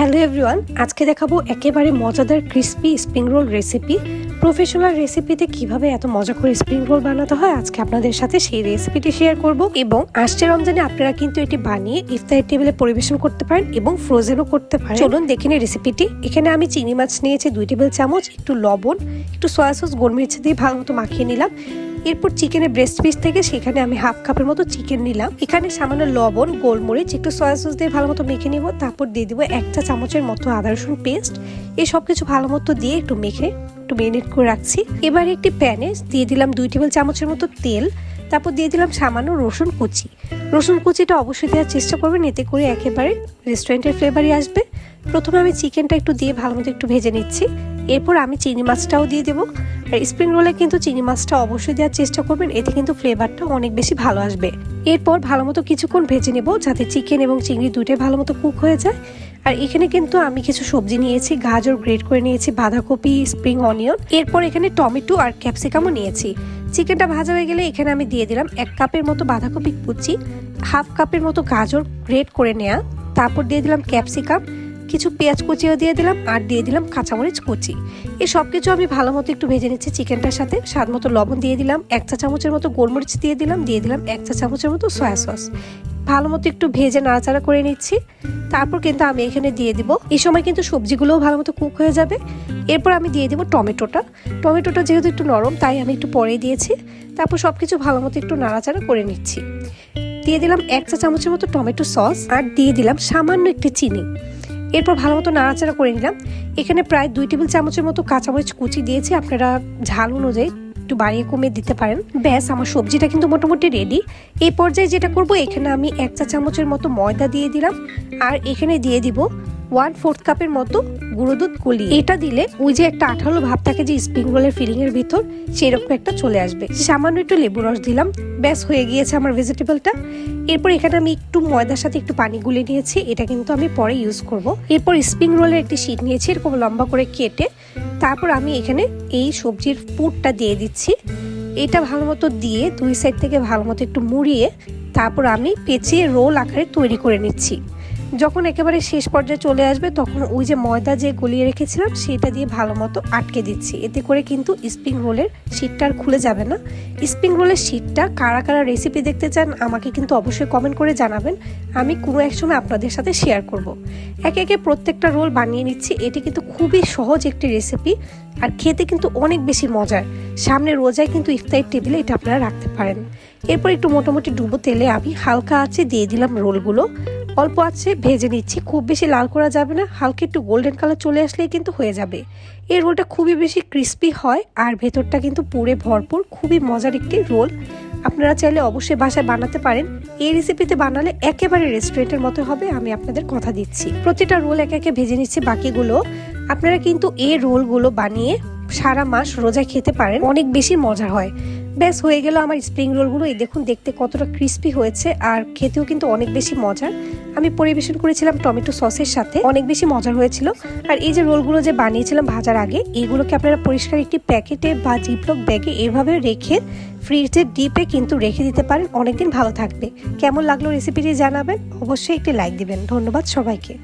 Hello everyone, আজকে দেখাবো একেবারে মজাদার crispy spring roll recipe professional রেসিপিতে কীভাবে এত মজা করে স্প্রিং রোল বানাতে হয়, আজকে আপনাদের সাথে সেই রেসিপিটি শেয়ার করব। এবং আসছে রমজানে আপনারা কিন্তু এটি বানিয়ে ইফতারের টেবিলে পরিবেশন করতে পারেন এবং ফ্রোজেনও করতে পারেন। চলুন দেখে নিই রেসিপিটি এখানে আমি চিনি মাছ নিয়েছি, দুই টেবিল চামচ, একটু লবণ, একটু সয়া সস গোলমরিচ দিয়ে ভালো মতো মাখিয়ে নিলাম। এরপর চিকেনের ব্রেস্ট পিস থেকে সেখানে আমি হাফ কাপের মতো চিকেন নিলাম। এখানে সামান্য লবণ, গোলমরিচ, একটু সয়া সস দিয়ে ভালো মতো মেখে নিব। তারপর দিয়ে দিব একটা চামচের মতো আদা রসুন পেস্ট এই সব কিছু ভালো মতো দিয়ে একটু মেখে, একটু মেরিনেট করে রাখছি। এবার একটি প্যানে দিয়ে দিলাম দুই টেবিল চামচের মতো তেল। তারপর দিয়ে দিলাম সামান্য রসুন কুচি। রসুন কুচিটা অবশ্যই দেওয়ার চেষ্টা করবেন, এতে করে একেবারে রেস্টুরেন্টের ফ্লেভারই আসবে। প্রথমে আমি চিকেনটা একটু দিয়ে ভালো মতো একটু ভেজে নিচ্ছি। এরপর আমি চিনি মাছটাও দিয়ে দেবো। আর স্প্রিং রোলে কিন্তু চিনি মাছটা অবশ্যই দেওয়ার চেষ্টা করবেন, এতে কিন্তু ফ্লেভারটা অনেক বেশি ভালো আসবে। এরপর ভালো মতো কিছুক্ষণ ভেজে নেব, যাতে চিকেন এবং চিংড়ি দুটোই ভালো মতো কুক হয়ে যায়। আর এখানে কিন্তু আমি কিছু সবজি নিয়েছি, গাজর গ্রেট করে নিয়েছি, বাঁধাকপি স্প্রিং অনিয়ন এরপর এখানে টমেটো আর ক্যাপসিকামও নিয়েছি। চিকেনটা ভাজা হয়ে গেলে এখানে আমি দিয়ে দিলাম এক কাপের মতো বাঁধাকপি কুচি, হাফ কাপের মতো গাজর গ্রেট করে নেওয়া তারপর দিয়ে দিলাম ক্যাপসিকাম কিছু পেঁয়াজ কুচিও দিয়ে দিলাম আর দিয়ে দিলাম কাঁচামরিচ কুচি। এই সব কিছু আমি ভালো মতো একটু ভেজে নিচ্ছি চিকেনটার সাথে। স্বাদ মতো লবণ দিয়ে দিলাম, এক চা চামচের মতো গোলমরিচ দিয়ে দিলাম দিয়ে দিলাম এক চা চামচের মতো সয়া সস। ভালো মতো একটু ভেজে নাড়াচাড়া করে নিচ্ছি। তারপর কিন্তু আমি এখানে দিয়ে দিব এই সময় কিন্তু সবজিগুলোও ভালো মতো কুক হয়ে যাবে। এরপর আমি দিয়ে দিব টমেটোটা। টমেটোটা যেহেতু একটু নরম, তাই আমি একটু পরে দিয়েছি। তারপর সব কিছু ভালো মতো একটু নাড়াচাড়া করে নিচ্ছি। দিয়ে দিলাম এক চা চামচের মতো টমেটো সস আর দিয়ে দিলাম সামান্য একটি চিনি। এরপর ভালো মতো নাড়াচাড়া করে নিলাম। এখানে প্রায় দুই টেবিল চামচের মতো কাঁচামরিচ কুচি দিয়েছি। আপনারা ঝাল অনুযায়ী একটু বাড়িয়ে কমিয়ে দিতে পারেন। ব্যাস, আমার সবজিটা কিন্তু মোটামুটি রেডি এই পর্যায়ে যেটা করব, এখানে আমি এক চা চামচের মতো ময়দা দিয়ে দিলাম। আর এখানে দিয়ে দিব ওয়ান ফোর্থ কাপের মতো গুঁড়ো দুধ গুলি এটা দিলে ওই যে একটা আঠালো ভাব থাকে যে স্প্রিং রোলের ফিলিং এর ভিতর, সেরকম একটা চলে আসবে। সামান্য একটু লেবু রস দিলাম, ব্যাস হয়ে গিয়েছে আমার ভেজিটেবলটা এরপর এখানে আমি একটু ময়দার সাথে একটু পানি গুলে নিয়েছি, এটা কিন্তু আমি পরে ইউজ করব। এরপর স্প্রিং রোলের একটি শীট নিয়েছি, এরকম লম্বা করে কেটে, তারপর আমি এখানে এই সবজির পুরটা দিয়ে দিচ্ছি। এটা ভালো মতো দিয়ে দুই সাইড থেকে ভালো মতো একটু মুড়িয়ে, তারপর আমি পেঁচিয়ে রোল আকারে তৈরি করে নিচ্ছি। যখন একেবারে শেষ পর্যায়ে চলে আসবে, তখন ওই যে ময়দা যে গলিয়ে রেখেছিলাম, সেটা দিয়ে ভালো মতো আটকে দিচ্ছি। এতে করে কিন্তু স্প্রিং রোলের শীটটা আর খুলে যাবে না। স্প্রিং রোলের শীটটা কারা কারা রেসিপি দেখতে চান, আমাকে কিন্তু অবশ্যই কমেন্ট করে জানাবেন। আমি কোনো এক সময় আপনাদের সাথে শেয়ার করব। একে একে প্রত্যেকটা রোল বানিয়ে নিচ্ছি। এটি কিন্তু খুবই সহজ একটি রেসিপি আর খেতে কিন্তু অনেক বেশি মজার। সামনে রোজায় কিন্তু ইফতারের টেবিলে এটা আপনারা রাখতে পারেন। এরপর একটু মোটামুটি ডুবো তেলে আমি হালকা আছে দিয়ে দিলাম রোলগুলো অল্প আছে, ভেজে নিচ্ছি। খুব বেশি লাল করা যাবে না, হালকা একটু গোল্ডেন কালার চলে আসলেই কিন্তু হয়ে যাবে। এই রোলটা খুবই বেশি ক্রিস্পি হয় আর ভেতরটা কিন্তু পুরে ভরপুর, খুবই মজার একটি রোল আপনারা চাইলে অবশ্যই বাসায় বানাতে পারেন। এই রেসিপিতে বানালে একেবারে রেস্টুরেন্টের মতো হবে, আমি আপনাদের কথা দিচ্ছি। প্রতিটা রোল একে একে ভেজে নিচ্ছি বাকিগুলো। আপনারা কিন্তু এই রোলগুলো বানিয়ে সারা মাস রোজা খেতে পারেন, অনেক বেশি মজা হয়। ব্যাস, হয়ে গেল আমার স্প্রিং রোলগুলো এই দেখুন, দেখতে কতটা ক্রিস্পি হয়েছে আর খেতেও কিন্তু অনেক বেশি মজার। আমি পরিবেশন করেছিলাম টমেটো সসের সাথে, অনেক বেশি মজার হয়েছিল। আর এই যে রোলগুলো যে বানিয়েছিলাম ভাজার আগে, এইগুলোকে আপনারা পরিষ্কার একটি প্যাকেটে বা জিপলক ব্যাগে এভাবে রেখে ফ্রিজের ডিপে কিন্তু রেখে দিতে পারেন। অনেকদিন ভালো থাকবে। কেমন লাগল রেসিপিটি জানাবেন? অবশ্যই একটি লাইক দিবেন। ধন্যবাদ সবাইকে।